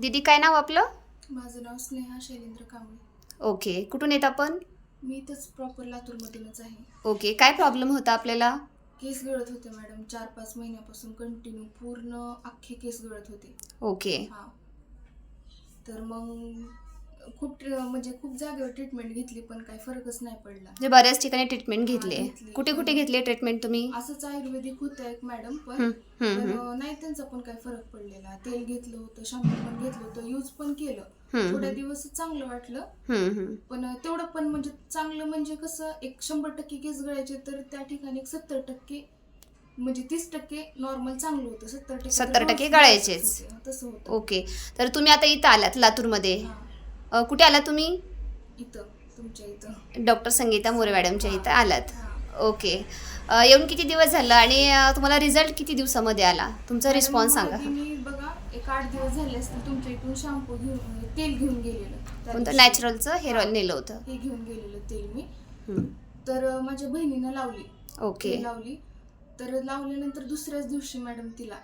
दीदी काय नाव आपलं? माझं नाव स्नेहा शैलेंद्र कांबळे. ओके कुठून येत आपण? मी इथंच प्रॉपर लातूरमधूनच आहे. ओके काय प्रॉब्लेम होता आपल्याला? केस गळत होते मॅडम चार पाच महिन्यापासून कंटिन्यू पूर्ण अख्खे केस गळत होते. ओके. हा. तर मग खूप म्हणजे खूप जागेवर ट्रीटमेंट घेतली पण काही फरकच नाही पडला. म्हणजे बऱ्याच ठिकाणी ट्रीटमेंट घेतली घेतली. कुठे कुठे घेतली ट्रीटमेंट तुम्ही? असंच आयुर्वेदिक होतं एक मॅडम पण. नाही त्यांचा पण काही फरक पडलेला. तेल घेतलं होतं शॅम्पू पण घेतलं होतं यूज पण केलं. थोड्या. दिवस चांगलं वाटलं. पण तेवढं पण म्हणजे चांगलं म्हणजे कसं एक शंभर टक्के केस गळायचे तर त्या ठिकाणी सत्तर टक्के म्हणजे तीस टक्के नॉर्मल चांगलं होतं. सत्तर टक्के 70% तर गळायचेच. होते. तसं होतं. ओके. तर तुम्ही आता इथं आलात लातूरमध्ये. हा, अ, कुठे आलात तुम्ही? इथं तुमच्या इथं. डॉक्टर संगीता मोरे मॅडमच्या इथं आलात. ओके. अ, येऊन किती दिवस झालं आणि अ, तुम्हाला रिझल्ट किती दिवसामध्ये आला? तुमचा रिस्पॉन्स सांगा मी बघा एक आठ दिवस झाले असतील तुमच्या इथून शॅम्पू घेऊन तेल घेऊन गेलेलं. कोणतं. नॅचरलचं? हेअर ऑइल नेलं होतं. हे घेऊन गेलेलं तेल मी. तर अं, माझ्या बहिणीनं लावली. ओके. लावली. तर लावल्यानंतर दुसऱ्याच दिवशी मॅडम तिला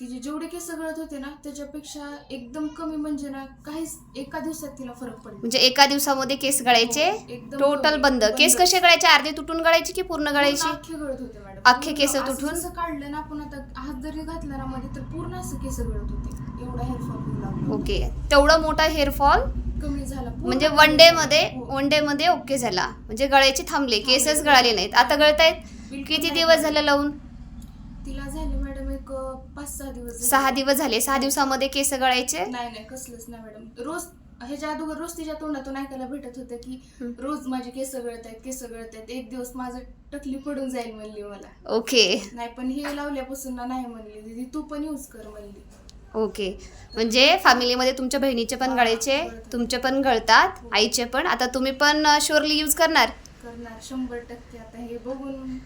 तिचे जेवढे केस गळत होते ना त्याच्यापेक्षा एकदम कमी म्हणजे ना काहीच एका दिवसात तिला फरक पडला म्हणजे एका दिवसामध्ये केस गळायचे? हो, एकदम टोटल बंद. केस कसे गळायचे? अर्धे तुटून गळायचे की पूर्ण गळायचे? पूर्ण अख्खे गळत होते मॅडम. अख्खे केस पूर्ण असं तुटून? जसं काढलं ना आपण आता हात जरी घातला ना मध्ये तर पूर्ण असं केस गळत होते. एवढा हेअरफॉल होऊ लागला. ओके. तेवढा मोठा हेअरफॉल कमी झाला. पूर्ण म्हणजे कमी वन डे झाला. मध्ये हो. वन डे मध्ये ओके झाला. म्हणजे गळायचे थांबले. केसच गळाले नाहीत. आता गळतायत? बिलकुल किती नाही दिवस. झालं लावून? तिला झाले मॅडम एक पाच सहा दिवस झाले. सहा दिवस झाले. सहा दिवसामध्ये केस गळायचे? नाही नाही कसलंच नाही मॅडम. रोज ह्याच्या अगोदर रोज तिच्या तोंडातून ऐकायला भेटत होतं की. रोज माझे केस गळत आहेत केस गळत आहेत एक दिवस माझं टकली पडून जाईल म्हणली मला. ओके. नाही पण हे लावल्यापासून ना नाही म्हणली दीदी. तू पण यूज कर म्हणली. ओके. म्हणजे फॅमिलीमध्ये तुमच्या बहिणीचे पण गळायचे. तुमचे पण गळतात आईचे पण. आता तुम्ही पण शुअरली यूज करणार? करणार शंभर टक्के. आता हे बघून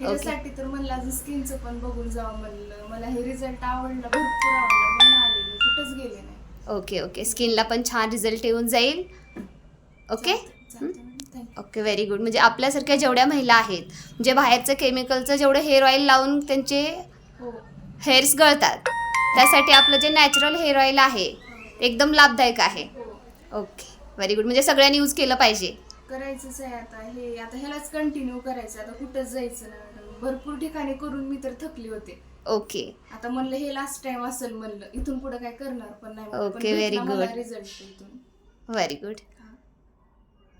ह्याच्यासाठी तर म्हणलं अजून स्किनचं पण बघून जावं म्हणलं. मला हे रिझल्ट आवडला भरपूर आवडला. म्हणून आले मी कुठंच गेले नाही. ओके ओके स्किनला पण छान रिझल्ट येऊन जाईल. ओके ओके व्हेरी गुड म्हणजे आपल्यासारख्या जेवढ्या महिला आहेत जे बाहेरचं केमिकलचं जेवढं हेअर ऑइल लावून त्यांचे हो. हेअर्स गळतात त्यासाठी आपलं जे नॅचरल हेअर ऑइल आहे ते एकदम लाभदायक आहे. हो. ओके व्हेरी गुड म्हणजे सगळ्यांनी यूज केलं पाहिजे. करायचंच आहे आता. हे आता ह्यालाच कंटिन्यू करायचं. आता कुठंच जायचं नाही मॅडम? भरपूर ठिकाणी करून मी तर थकली होते. ओके आता म्हणलं हे लास्ट टाइम असेल म्हणलं. इथून पुढे काय करणार पण नाही. Okay, very good. रिझल्ट इथून. Very good